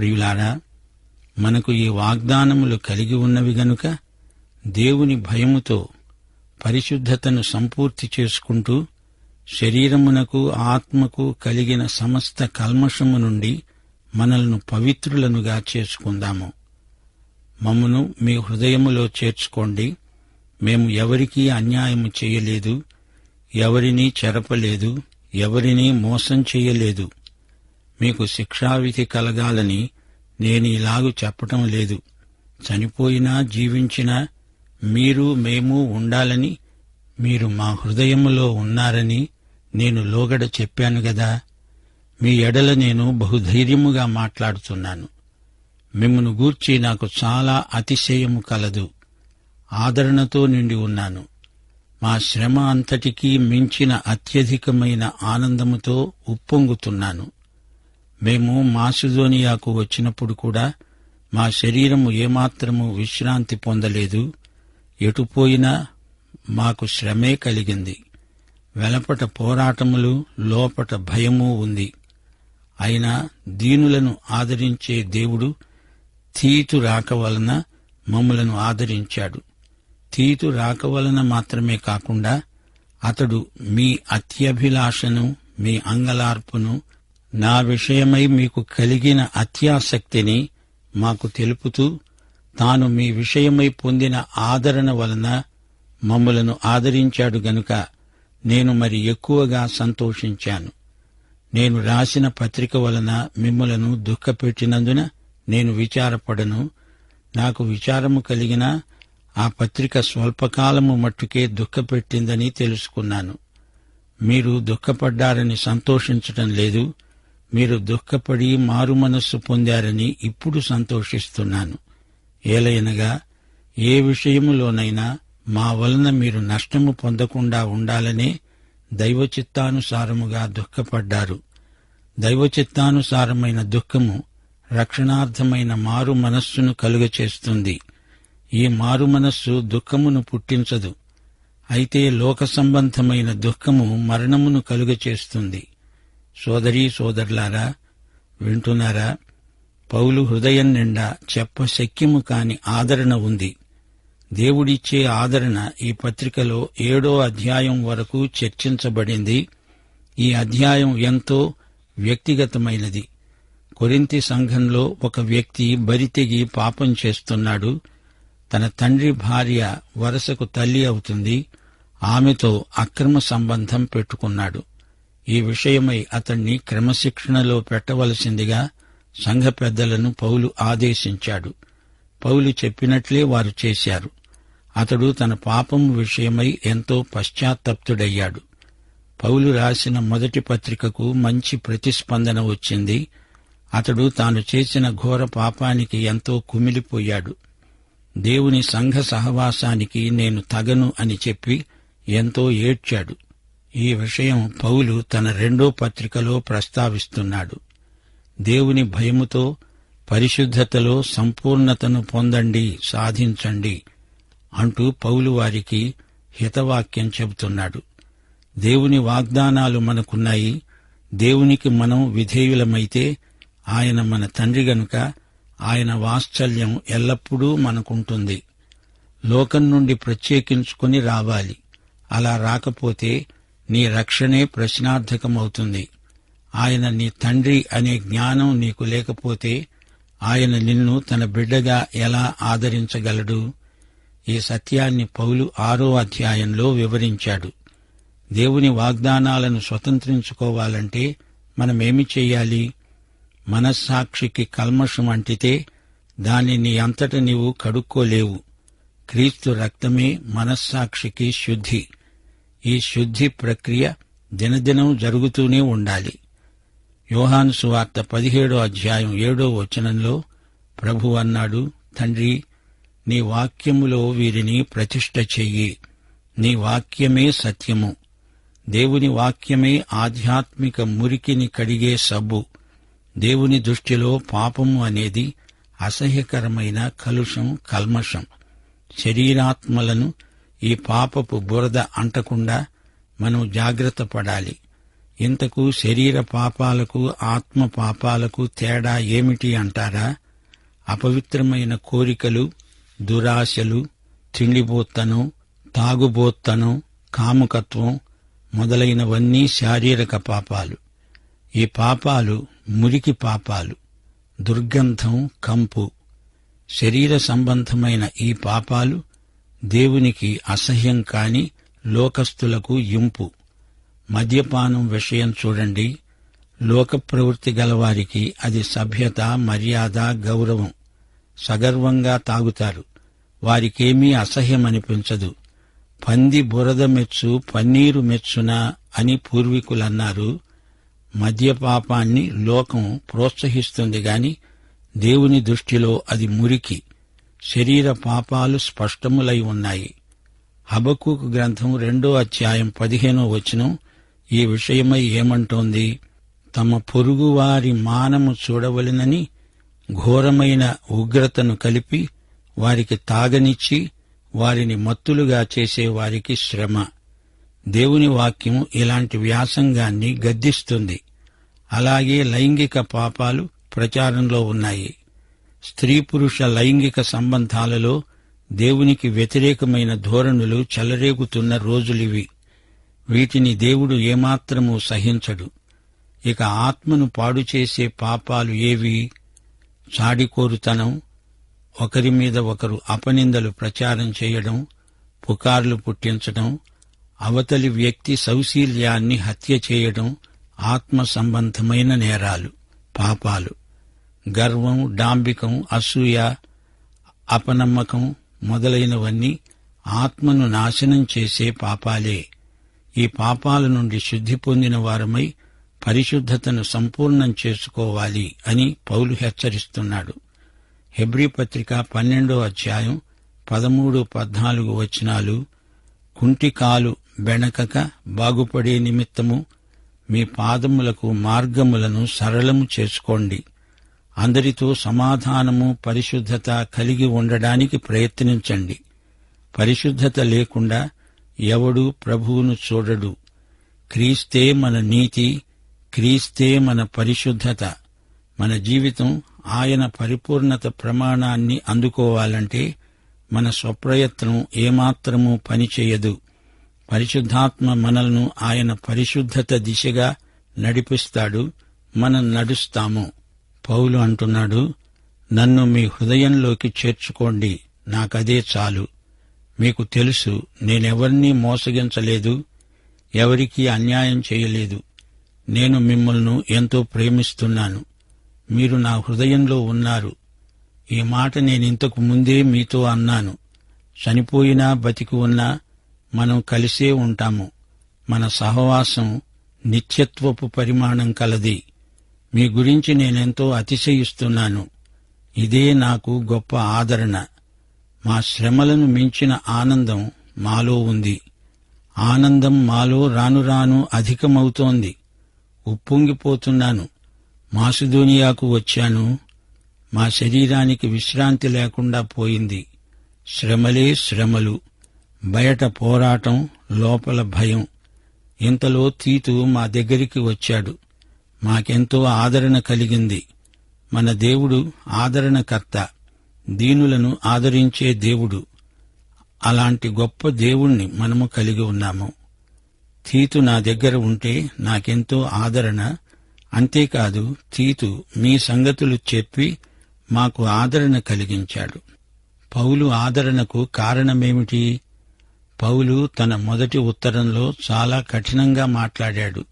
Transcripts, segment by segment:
ప్రియులారా మనకు ఈ వాగ్దానములు కలిగి ఉన్నవి గనుక దేవుని భయముతో పరిశుద్ధతను సంపూర్తి చేసుకుంటూ శరీరమునకు ఆత్మకు కలిగిన సమస్త కల్మషము నుండి మనల్ని పవిత్రులనుగా చేసుకుందాము. మమ్మను మీ హృదయములో చేర్చుకోండి. మేము ఎవరికీ అన్యాయము చేయలేదు ఎవరినీ చెరపలేదు ఎవరినీ మోసం చేయలేదు. మీకు శిక్షావిధి కలగాలని నేను ఇలాగు చెప్పటం లేదు. చనిపోయినా జీవించినా మీరు మేము ఉండాలని మీరు మా హృదయములో ఉన్నారని నేను లోగడ చెప్పాను గదా. మీ ఎడల నేను బహుధైర్యముగా మాట్లాడుతున్నాను. మిమ్మను గూర్చి నాకు చాలా అతిశయము కలదు. ఆదరణతో నిండి ఉన్నాను. మా శ్రమ అంతటికీ మించిన అత్యధికమైన ఆనందముతో ఉప్పొంగుతున్నాను. మేము మాసిదోనియాకు వచ్చినప్పుడు కూడా మా శరీరము ఏమాత్రము విశ్రాంతి పొందలేదు. ఎటుపోయినా మాకు శ్రమే కలిగింది. వెలపట పోరాటములు లోపట భయము ఉంది. అయినా దీనులను ఆదరించే దేవుడు తీతు రాక వలన మమ్ములను ఆదరించాడు. తీతు రాక వలన మాత్రమే కాకుండా అతడు మీ అత్యభిలాషను మీ అంగలార్పును నా విషయమై మీకు కలిగిన అత్యాసక్తిని మాకు తెలుపుతూ తాను మీ విషయమై పొందిన ఆదరణ వలన మమ్మలను ఆదరించాడు గనుక నేను మరి ఎక్కువగా సంతోషించాను. నేను రాసిన పత్రిక వలన మిమ్మలను దుఃఖపెట్టినందున నేను విచారపడను. నాకు విచారము కలిగిన ఆ పత్రిక స్వల్పకాలము మట్టుకే దుఃఖపెట్టిందని తెలుసుకున్నాను. మీరు దుఃఖపడ్డారని సంతోషించటం లేదు. మీరు దుఃఖపడి మారు మనస్సు పొందారని ఇప్పుడు సంతోషిస్తున్నాను. ఏలయనగా ఏ విషయములోనైనా మా వలన మీరు నష్టము పొందకుండా ఉండాలనే దైవచిత్తానుసారముగా దుఃఖపడ్డారు. దైవచిత్తానుసారమైన దుఃఖము రక్షణార్థమైన మారు మనస్సును కలుగచేస్తుంది. ఈ మారు మనస్సు దుఃఖమును పుట్టించదు. అయితే లోక సంబంధమైన దుఃఖము మరణమును కలుగచేస్తుంది. సోదరీ సోదరులారా వింటున్నారా? పౌలు హృదయం నిండా చెప్పశక్యము కాని ఆదరణ ఉంది. దేవుడిచ్చే ఆదరణ ఈ పత్రికలో ఏడో అధ్యాయం వరకు చర్చించబడింది. ఈ అధ్యాయం ఎంతో వ్యక్తిగతమైనది. కొరింతి సంఘంలో ఒక వ్యక్తి బరితెగి పాపం చేస్తున్నాడు. తన తండ్రి భార్య వరసకు తల్లి అవుతుంది. ఆమెతో అక్రమ సంబంధం పెట్టుకున్నాడు. ఈ విషయమై అతణ్ణి క్రమశిక్షణలో పెట్టవలసిందిగా సంఘ పెద్దలను పౌలు ఆదేశించాడు. పౌలు చెప్పినట్లే వారు చేశారు. అతడు తన పాపం విషయమై ఎంతో పశ్చాత్తప్తుడయ్యాడు. పౌలు రాసిన మొదటి పత్రికకు మంచి ప్రతిస్పందన వచ్చింది. అతడు తాను చేసిన ఘోర పాపానికి ఎంతో కుమిలిపోయాడు. దేవుని సంఘ సహవాసానికి నేను తగను అని చెప్పి ఎంతో ఏడ్చాడు. ఈ విషయం పౌలు తన రెండో పత్రికలో ప్రస్తావిస్తున్నాడు. దేవుని భయముతో పరిశుద్ధతలో సంపూర్ణతను పొందండి సాధించండి అంటూ పౌలు వారికి హితవాక్యం చెబుతున్నాడు. దేవుని వాగ్దానాలు మనకున్నాయి. దేవునికి మనం విధేయులమైతే ఆయన మన తండ్రి గనుక ఆయన వాత్సల్యం ఎల్లప్పుడూ మనకుంటుంది. లోకం నుండి ప్రత్యేకించుకొని రావాలి. అలా రాకపోతే నీ రక్షణే ప్రశ్నార్థకమవుతుంది. ఆయన నీ తండ్రి అనే జ్ఞానం నీకు లేకపోతే ఆయన నిన్ను తన బిడ్డగా ఎలా ఆదరించగలడు? ఈ సత్యాన్ని పౌలు ఆరో అధ్యాయంలో వివరించాడు. దేవుని వాగ్దానాలను స్వతంత్రించుకోవాలంటే మనమేమి చెయ్యాలి మనస్సాక్షికి కల్మషం అంటితే దాన్ని నీ అంతట నీవు కడుక్కోలేవు. క్రీస్తు రక్తమే మనస్సాక్షికి శుద్ధి. ఈ శుద్ధి ప్రక్రియ దినదినం జరుగుతూనే ఉండాలి. యోహాను సువార్త పదిహేడో అధ్యాయం ఏడో వచనంలో ప్రభు అన్నాడు తండ్రి నీ వాక్యములో వీరిని ప్రతిష్ట చెయ్యి. నీ వాక్యమే సత్యము. దేవుని వాక్యమే ఆధ్యాత్మిక మురికిని కడిగే సబ్బు. దేవుని దృష్టిలో పాపము అనేది అసహ్యకరమైన కలుషం కల్మషం. శరీరాత్మలను ఈ పాపపు బురద అంటకుండా మనం జాగ్రత్త పడాలి. ఇంతకు శరీర పాపాలకు ఆత్మ పాపాలకు తేడా ఏమిటి అంటారా? అపవిత్రమైన కోరికలు దురాశలు తిండిబోత్తనం తాగుబోత్తనం కాముకత్వం మొదలైనవన్నీ శారీరక పాపాలు. ఈ పాపాలు మురికి పాపాలు దుర్గంధం కంపు. శరీర సంబంధమైన ఈ పాపాలు దేవునికి అసహ్యం కాని లోకస్తులకు ఇంపు. మద్యపానం విషయం చూడండి. లోక ప్రవృత్తి గలవారికి అది సభ్యత మర్యాద గౌరవం. సగర్వంగా తాగుతారు. వారికేమీ అసహ్యమనిపించదు. పంది బురద మెచ్చు పన్నీరు మెచ్చునా అని పూర్వీకులన్నారు. మద్యపాపాన్ని లోకం ప్రోత్సహిస్తుంది గాని దేవుని దృష్టిలో అది మురికి. శరీర పాపాలు స్పష్టములై ఉన్నాయి. హబకూకు గ్రంథం రెండో అధ్యాయం పదిహేనో వచనం ఈ విషయమై ఏమంటోంది? తమ పొరుగువారి మానము చూడవలెనని ఘోరమైన ఉగ్రతను కలిపి వారికి తాగనిచ్చి వారిని మత్తులుగా చేసే వారికి శ్రమ. దేవుని వాక్యం ఇలాంటి వ్యాసంగాన్ని గద్దిస్తుంది. అలాగే లైంగిక పాపాలు ప్రచారంలో ఉన్నాయి. స్త్రీ పురుష లైంగిక సంబంధాలలో దేవునికి వ్యతిరేకమైన ధోరణులు చెలరేగుతున్న రోజులివి. వీటిని దేవుడు ఏమాత్రమూ సహించడు. ఇక ఆత్మను పాడు చేసే పాపాలు ఏవి? చాడికోరుతనం ఒకరి మీద ఒకరు అపనిందలు ప్రచారం చేయడం పుకార్లు పుట్టించడం అవతలి వ్యక్తి సౌశీల్యాన్ని హత్య చేయడం ఆత్మ సంబంధమైన నేరాలు పాపాలు. గర్వం డాంబికం అసూయ అపనమ్మకం మొదలైనవన్నీ ఆత్మను నాశనం చేసే పాపాలే. ఈ పాపాల నుండి శుద్ధి పొందిన వారమై పరిశుద్ధతను సంపూర్ణం చేసుకోవాలి అని పౌలు హెచ్చరిస్తున్నాడు. హెబ్రీ పత్రిక పన్నెండో అధ్యాయం పదమూడు పద్నాలుగు వచనాలు కుంటికాలు బెణకక బాగుపడే నిమిత్తము మీ పాదములకు మార్గములను సరళము చేసుకోండి. అందరితో సమాధానము పరిశుద్ధత కలిగి ఉండడానికి ప్రయత్నించండి. పరిశుద్ధత లేకుండా ఎవడు ప్రభువును చూడడు. క్రీస్తే మన నీతి క్రీస్తే మన పరిశుద్ధత. మన జీవితం ఆయన పరిపూర్ణత ప్రమాణాన్ని అందుకోవాలంటే మన స్వప్రయత్నం ఏమాత్రమూ పనిచేయదు. పరిశుద్ధాత్మ మనల్ను ఆయన పరిశుద్ధత దిశగా నడిపిస్తాడు. మనం నడుస్తాము. పౌలు అంటున్నాడు నన్ను మీ హృదయంలోకి చేర్చుకోండి. నాకదే చాలు. మీకు తెలుసు నేనెవర్నీ మోసగించలేదు ఎవరికీ అన్యాయం చేయలేదు. నేను మిమ్మల్ని ఎంతో ప్రేమిస్తున్నాను. మీరు నా హృదయంలో ఉన్నారు. ఈ మాట నేనింతకు ముందే మీతో అన్నాను. చనిపోయినా బతికి ఉన్నా మనం కలిసే ఉంటాము. మన సహవాసం నిత్యత్వపు పరిమాణం కలది. మీ గురించి నేనెంతో అతిశయిస్తున్నాను. ఇదే నాకు గొప్ప ఆదరణ. మా శ్రమలను మించిన ఆనందం మాలో ఉంది. ఆనందం మాలో రాను రాను అధికమవుతోంది. ఉప్పొంగిపోతున్నాను. మాసిదోనియాకు వచ్చాను. మా శరీరానికి విశ్రాంతి లేకుండా పోయింది. శ్రమలే శ్రమలు. బయట పోరాటం లోపల భయం. ఇంతలో తీతు మా దగ్గరికి వచ్చాడు. మాకెంతో ఆదరణ కలిగింది. మన దేవుడు ఆదరణకర్త. దీనులను ఆదరించే దేవుడు. అలాంటి గొప్ప దేవుణ్ణి మనము కలిగి ఉన్నాము. తీతు నా దగ్గర ఉంటే నాకెంతో ఆదరణ. అంతేకాదు తీతు మీ సంగతులు చెప్పి మాకు ఆదరణ కలిగించాడు. పౌలు ఆదరణకు కారణమేమిటి? పౌలు తన మొదటి ఉత్తరంలో చాలా కఠినంగా మాట్లాడాడు.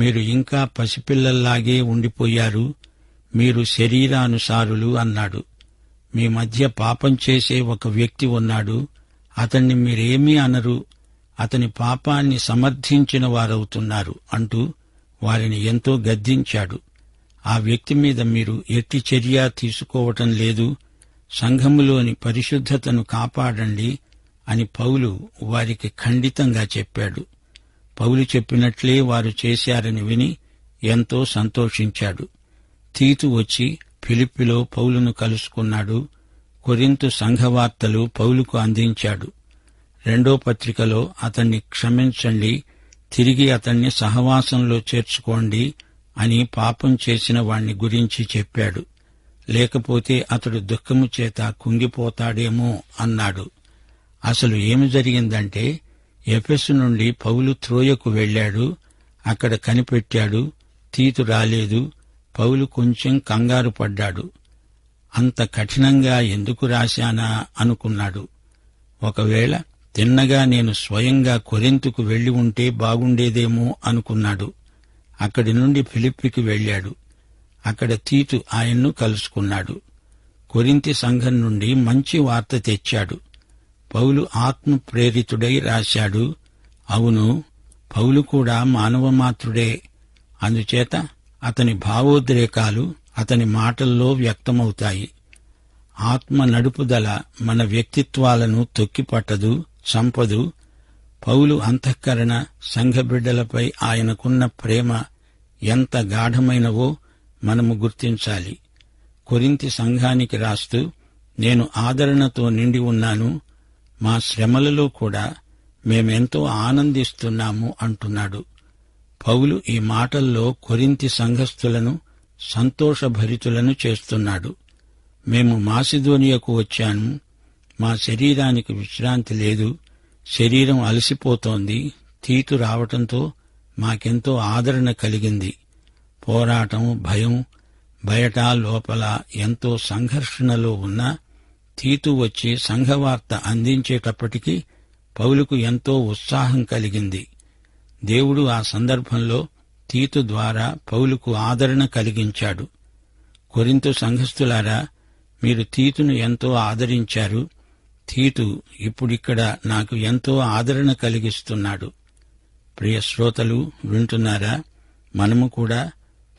మీరు ఇంకా పసిపిల్లల్లాగే ఉండిపోయారు మీరు శరీరానుసారులు అన్నాడు. మీ మధ్య పాపం చేసే ఒక వ్యక్తి ఉన్నాడు అతన్ని మీరేమీ అనరు అతని పాపాన్ని సమర్థించిన వారవుతున్నారు అంటూ వారిని ఎంతో గద్దించాడు. ఆ వ్యక్తి మీద మీరు ఎట్టి చర్య తీసుకోవటం లేదు సంఘములోని పరిశుద్ధతను కాపాడండి అని పౌలు వారికి ఖండితంగా చెప్పాడు. పౌలు చెప్పినట్లే వారు చేశారని విని ఎంతో సంతోషించాడు. తీతు వచ్చి ఫిలిప్పిలో పౌలును కలుసుకున్నాడు. కొరింతు సంఘవార్తలు పౌలుకు అందించాడు. రెండో పత్రికలో అతన్ని క్షమించండి తిరిగి అతన్ని సహవాసంలో చేర్చుకోండి అని పాపం చేసిన వాణ్ణి గురించి చెప్పాడు. లేకపోతే అతడు దుఃఖము చేత కుంగిపోతాడేమో అన్నాడు. అసలు ఏమి జరిగిందంటే ఎఫెసు నుండి పౌలు త్రోయకు వెళ్ళాడు. అక్కడ కనిపెట్టాడు. తీతు రాలేదు. పౌలు కొంచెం కంగారు పడ్డాడు. అంత కఠినంగా ఎందుకు రాశానా అనుకున్నాడు. ఒకవేళ తిన్నగా నేను స్వయంగా కొరింతుకు వెళ్ళి ఉంటే బాగుండేదేమో అనుకున్నాడు. అక్కడి నుండి ఫిలిప్పికి వెళ్ళాడు. అక్కడ తీతు ఆయన్ను కలుసుకున్నాడు. కొరింతి సంఘం నుండి మంచి వార్త తెచ్చాడు. పౌలు ఆత్మ ప్రేరితుడై రాశాడు. అవును పౌలు కూడా మానవమాత్రుడే అందుచేత అతని భావోద్రేకాలు అతని మాటల్లో వ్యక్తమవుతాయి. ఆత్మ నడుపుదల మన వ్యక్తిత్వాలను తొక్కిపట్టదు చంపదు. పౌలు అంతఃకరణ సంఘబిడ్డలపై ఆయనకున్న ప్రేమ ఎంత గాఢమైనవో మనము గుర్తించాలి. కొరింతి సంఘానికి రాస్తూ నేను ఆదరణతో నిండి ఉన్నాను మా శ్రమలలో కూడా మేమెంతో ఆనందిస్తున్నాము అంటున్నాడు. పౌలు ఈ మాటల్లో కొరింతి సంఘస్థులను సంతోషభరితులను చేస్తున్నాడు. మేము మాసిధోనియకు వచ్చాను మా శరీరానికి విశ్రాంతి లేదు. శరీరం అలసిపోతోంది. తీతు రావటంతో మాకెంతో ఆదరణ కలిగింది. పోరాటం భయం బయట లోపల ఎంతో సంఘర్షణలో ఉన్నా తీతు వచ్చి సంఘవార్త అందించేటప్పటికీ పౌలుకు ఎంతో ఉత్సాహం కలిగింది. దేవుడు ఆ సందర్భంలో తీతు ద్వారా పౌలుకు ఆదరణ కలిగించాడు. కొరింతు సంఘస్థులారా మీరు తీతును ఎంతో ఆదరించారు. తీతు ఇప్పుడిక్కడ నాకు ఎంతో ఆదరణ కలిగిస్తున్నాడు. ప్రియ శ్రోతలు వింటున్నారా? మనము కూడా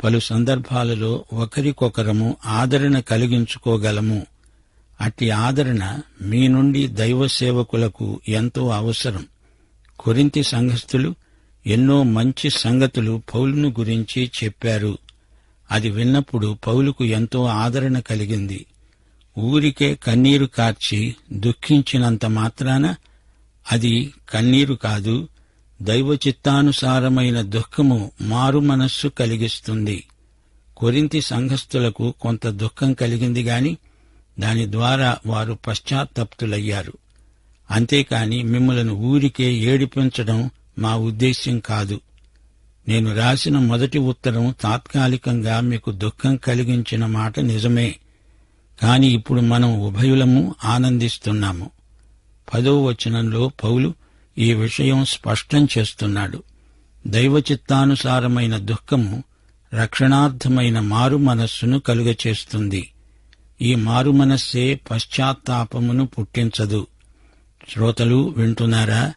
పలు సందర్భాలలో ఒకరికొకరము ఆదరణ కలిగించుకోగలము. అట్టి ఆదరణ మీ నుండి దైవ సేవకులకు ఎంతో అవసరం. కొరింతి సంఘస్థులు ఎన్నో మంచి సంగతులు పౌలును గురించి చెప్పారు. అది విన్నప్పుడు పౌలుకు ఎంతో ఆదరణ కలిగింది. ఊరికే కన్నీరు కార్చి దుఃఖించినంత మాత్రాన అది కన్నీరు కాదు దైవ చిత్తానుసారమైన దుఃఖము మారు మనస్సు కలిగిస్తుంది. కొరింతి సంఘస్థులకు కొంత దుఃఖం కలిగింది గాని దాని ద్వారా వారు పశ్చాత్తప్తులయ్యారు. అంతేకాని మిమ్మలను ఊరికే ఏడిపించడం మా ఉద్దేశ్యం కాదు. నేను రాసిన మొదటి ఉత్తరం తాత్కాలికంగా మీకు దుఃఖం కలిగించిన మాట నిజమే. కాని ఇప్పుడు మనం ఉభయులము ఆనందిస్తున్నాము. పదో వచనంలో పౌలు ఈ విషయం స్పష్టం చేస్తున్నాడు. దైవ చిత్తానుసారమైన దుఃఖము రక్షణార్థమైన మారు మనస్సును కలుగచేస్తుంది. ఈ మారు మనస్సే పశ్చాత్తాపమును పుట్టించదు. శ్రోతలు వింటున్నారా?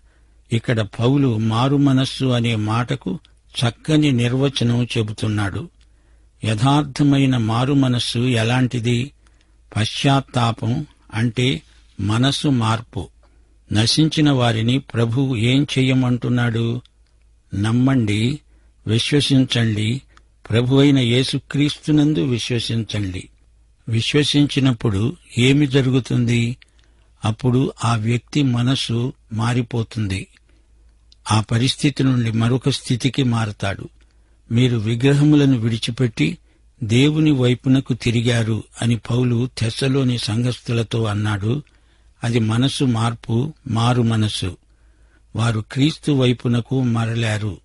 ఇక్కడ పౌలు మారు మనస్సు అనే మాటకు చక్కని నిర్వచనం చెబుతున్నాడు. యథార్థమైన మారు మనస్సు ఎలాంటిది? పశ్చాత్తాపం అంటే మనస్సు మార్పు. నశించిన వారిని ప్రభువు ఏం చెయ్యమంటున్నాడు నమ్మండి విశ్వసించండి ప్రభు అయిన యేసుక్రీస్తునందు విశ్వసించండి. విశ్వసించినప్పుడు ఏమి జరుగుతుంది? అప్పుడు ఆ వ్యక్తి మనసు మారిపోతుంది. ఆ పరిస్థితి నుండి మరొక స్థితికి మారతాడు. మీరు విగ్రహములను విడిచిపెట్టి దేవుని వైపునకు తిరిగారు అని పౌలు తెస్సలోని సంఘస్థులతో అన్నాడు. అది మనసు మార్పు మారు మనసు వారు క్రీస్తు వైపునకు మరలారు.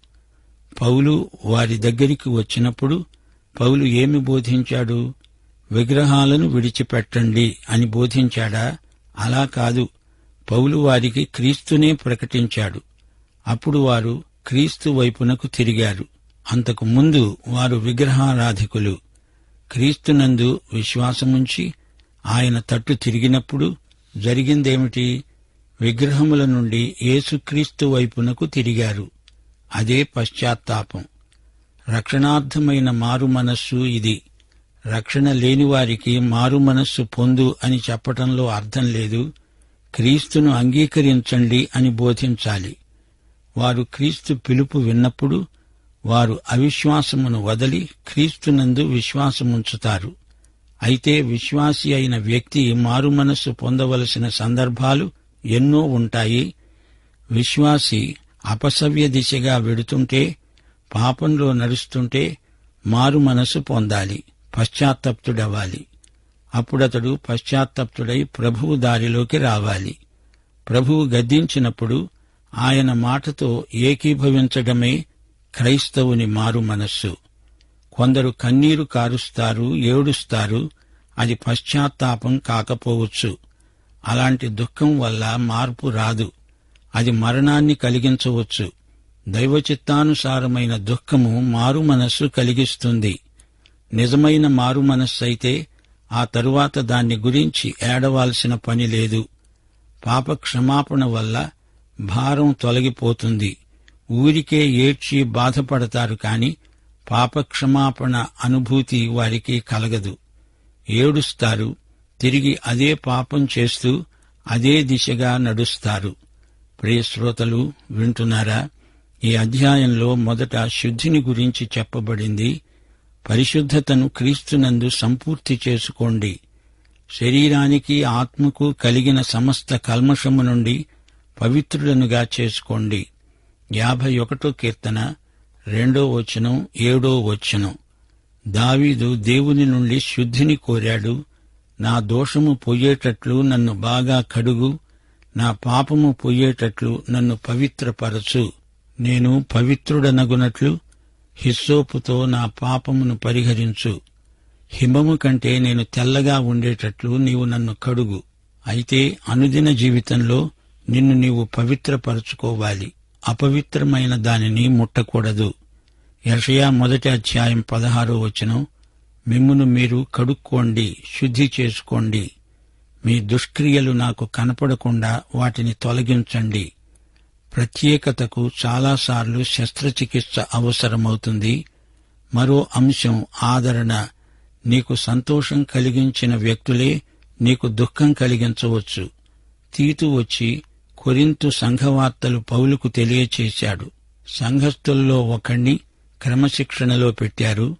పౌలు వారి దగ్గరికి వచ్చినప్పుడు పౌలు ఏమి బోధించాడు? విగ్రహాలను విడిచిపెట్టండి అని బోధించాడా? అలా కాదు. పౌలు వారికి క్రీస్తునే ప్రకటించాడు. అప్పుడు వారు క్రీస్తు వైపునకు తిరిగారు. అంతకు ముందు వారు విగ్రహారాధికులు. క్రీస్తునందు విశ్వాసముంచి ఆయన తట్టు తిరిగినప్పుడు జరిగిందేమిటి? విగ్రహముల నుండి యేసుక్రీస్తు వైపునకు తిరిగారు. అదే పశ్చాత్తాపం. రక్షణార్థమైన మారు మనస్సు ఇది. రక్షణ లేని వారికి మారు మనస్సు పొందు అని చెప్పటంలో అర్థం లేదు. క్రీస్తును అంగీకరించండి అని బోధించాలి. వారు క్రీస్తు పిలుపు విన్నప్పుడు వారు అవిశ్వాసమును వదలి క్రీస్తునందు విశ్వాసముంచుతారు. అయితే విశ్వాసి అయిన వ్యక్తి మారు మనస్సు పొందవలసిన సందర్భాలు ఎన్నో ఉంటాయి. విశ్వాసి అపసవ్య దిశగా వెడుతుంటే పాపంలో నడుస్తుంటే మారు మనసు పొందాలి. పశ్చాత్తప్తుడవ్వాలి. అప్పుడతడు పశ్చాత్తప్తుడై ప్రభువు దారిలోకి రావాలి. ప్రభువు గద్దించినప్పుడు ఆయన మాటతో ఏకీభవించడమే క్రైస్తవుని మారు మనస్సు. కొందరు కన్నీరు కారుస్తారు ఏడుస్తారు అది పశ్చాత్తాపం కాకపోవచ్చు. అలాంటి దుఃఖం వల్ల మార్పు రాదు. అది మరణాన్ని కలిగించవచ్చు. దైవచిత్తానుసారమైన దుఃఖము మారు మనస్సు కలిగిస్తుంది. నిజమైన మారు మనస్సైతే ఆ తరువాత దాన్ని గురించి ఏడవాల్సిన పని లేదు. పాప క్షమాపణ వల్ల భారం తొలగిపోతుంది. ఊరికే ఏడ్చి బాధపడతారు కాని పాప క్షమాపణ అనుభూతి వారికి కలగదు. ఏడుస్తారు తిరిగి అదే పాపం చేస్తూ అదే దిశగా నడుస్తారు. ప్రియశ్రోతలు వింటున్నారా? ఈ అధ్యాయంలో మొదట శుద్ధిని గురించి చెప్పబడింది. పరిశుద్ధతను క్రీస్తునందు సంపూర్తి చేసుకోండి. శరీరానికి ఆత్మకు కలిగిన సమస్త కల్మషము నుండి పవిత్రుడనుగా చేసుకోండి. యాభై ఒకటో కీర్తన రెండో వచనం ఏడో వచనం. దావీదు దేవుని నుండి శుద్ధిని కోరాడు. నా దోషము పొయ్యేటట్లు నన్ను బాగా కడుగు. నా పాపము పొయ్యేటట్లు నన్ను పవిత్రపరచు. నేను పవిత్రుడనగునట్లు హిస్సోపుతో నా పాపమును పరిహరించు. హిమము కంటే నేను తెల్లగా ఉండేటట్లు నీవు నన్ను కడుగు. అయితే అనుదిన జీవితంలో నిన్ను నీవు పవిత్రపరచుకోవాలి. అపవిత్రమైన దానిని ముట్టకూడదు. యషయా మొదటి అధ్యాయం పదహారో వచనం మిమ్మును మీరు కడుక్కోండి శుద్ధి చేసుకోండి. మీ దుష్క్రియలు నాకు కనపడకుండా వాటిని తొలగించండి. ప్రత్యేకతకు చాలాసార్లు శస్త్రచికిత్స అవసరమవుతుంది. మరో అంశం ఆదరణ. నీకు సంతోషం కలిగించిన వ్యక్తులే నీకు దుఃఖం కలిగించవచ్చు. తీతు వచ్చి కొరింతు సంఘవార్తలు పౌలుకు తెలియచేశాడు. సంఘస్థుల్లో ఒకణ్ణి క్రమశిక్షణలో పెట్టారు.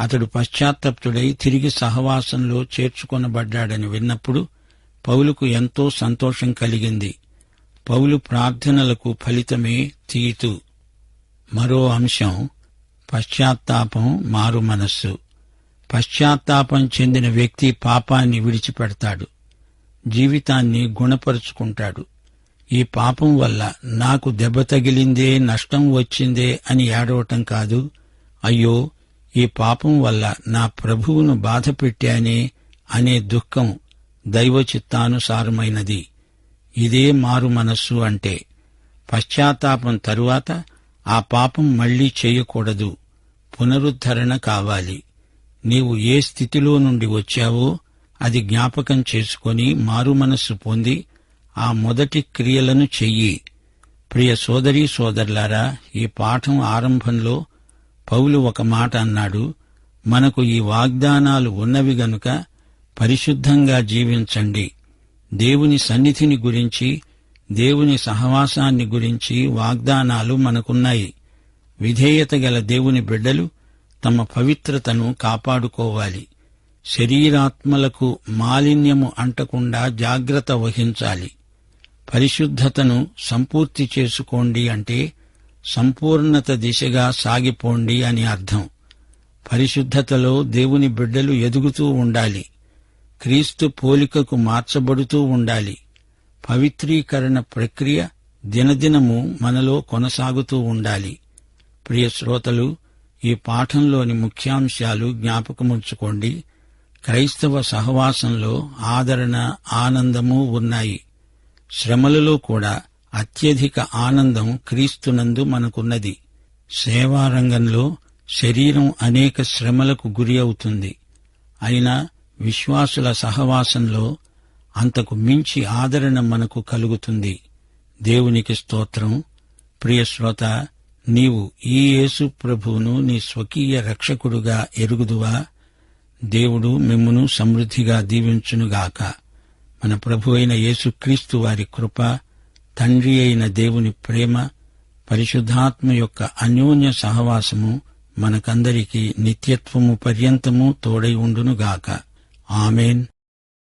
అతడు పశ్చాత్తప్తుడై తిరిగి సహవాసంలో చేర్చుకొనబడ్డాడని విన్నప్పుడు పౌలుకు ఎంతో సంతోషం కలిగింది. పౌలు ప్రార్థనలకు ఫలితమే తీతు. మరో అంశం పశ్చాత్తాపం మారు మనస్సు. పశ్చాత్తాపం చెందిన వ్యక్తి పాపాన్ని విడిచిపెడతాడు. జీవితాన్ని గుణపరుచుకుంటాడు. ఈ పాపం వల్ల నాకు దెబ్బ తగిలిందే నష్టం వచ్చిందే అని ఏడవటం కాదు. అయ్యో ఈ పాపం వల్ల నా ప్రభువును బాధ పెట్టానే అనే దుఃఖం దైవచిత్తానుసారమైనది. ఇదే మారు మనస్సు అంటే పశ్చాత్తాపం తరువాత ఆ పాపం మళ్ళీ చేయకూడదు. పునరుద్ధరణ కావాలి. నీవు ఏ స్థితిలో నుండి వచ్చావో అది జ్ఞాపకం చేసుకొని మారు మనస్సు పొంది ఆ మొదటి క్రియలను చెయ్యి. ప్రియ సోదరీ సోదరులారా ఈ పాఠం ఆరంభంలో పౌలు ఒక మాట అన్నాడు మనకు ఈ వాగ్దానాలు ఉన్నవి గనుక పరిశుద్ధంగా జీవించండి. దేవుని సన్నిధిని గురించి దేవుని సహవాసాన్ని గురించి వాగ్దానాలు మనకున్నాయి. విధేయత గల దేవుని బిడ్డలు తమ పవిత్రతను కాపాడుకోవాలి. శరీరాత్మలకు మాలిన్యము అంటకుండా జాగ్రత్త వహించాలి. పరిశుద్ధతను సంపూర్తి చేసుకోండి అంటే సంపూర్ణత దిశగా సాగిపోండి అని అర్థం. పరిశుద్ధతలో దేవుని బిడ్డలు ఎదుగుతూ ఉండాలి. క్రీస్తు పోలికకు మార్చబడుతూ ఉండాలి. పవిత్రీకరణ ప్రక్రియ దినదినము మనలో కొనసాగుతూ ఉండాలి. ప్రియ శ్రోతలు ఈ పాఠంలోని ముఖ్యాంశాలు జ్ఞాపకముంచుకోండి. క్రైస్తవ సహవాసంలో ఆదరణ ఆనందము ఉన్నాయి. శ్రమలలో కూడా అత్యధిక ఆనందం క్రీస్తునందు మనకున్నది. సేవారంగంలో శరీరం అనేక శ్రమలకు గురి అవుతుంది. అయినా విశ్వాసుల సహవాసంలో అంతకు మించి ఆదరణ మనకు కలుగుతుంది. దేవునికి స్తోత్రం. ప్రియ శ్రోత నీవు ఈ యేసు ప్రభువును నీ స్వకీయ రక్షకుడుగా ఎరుగుదువా? దేవుడు మిమ్మును సమృద్ధిగా దీవించునుగాక. మన ప్రభు అయిన యేసుక్రీస్తు వారి కృప తండ్రి అయిన దేవుని ప్రేమ పరిశుద్ధాత్మ యొక్క అన్యోన్య సహవాసము మనకందరికీ నిత్యత్వము పర్యంతము తోడై ఉండునుగాక. ஆமேன்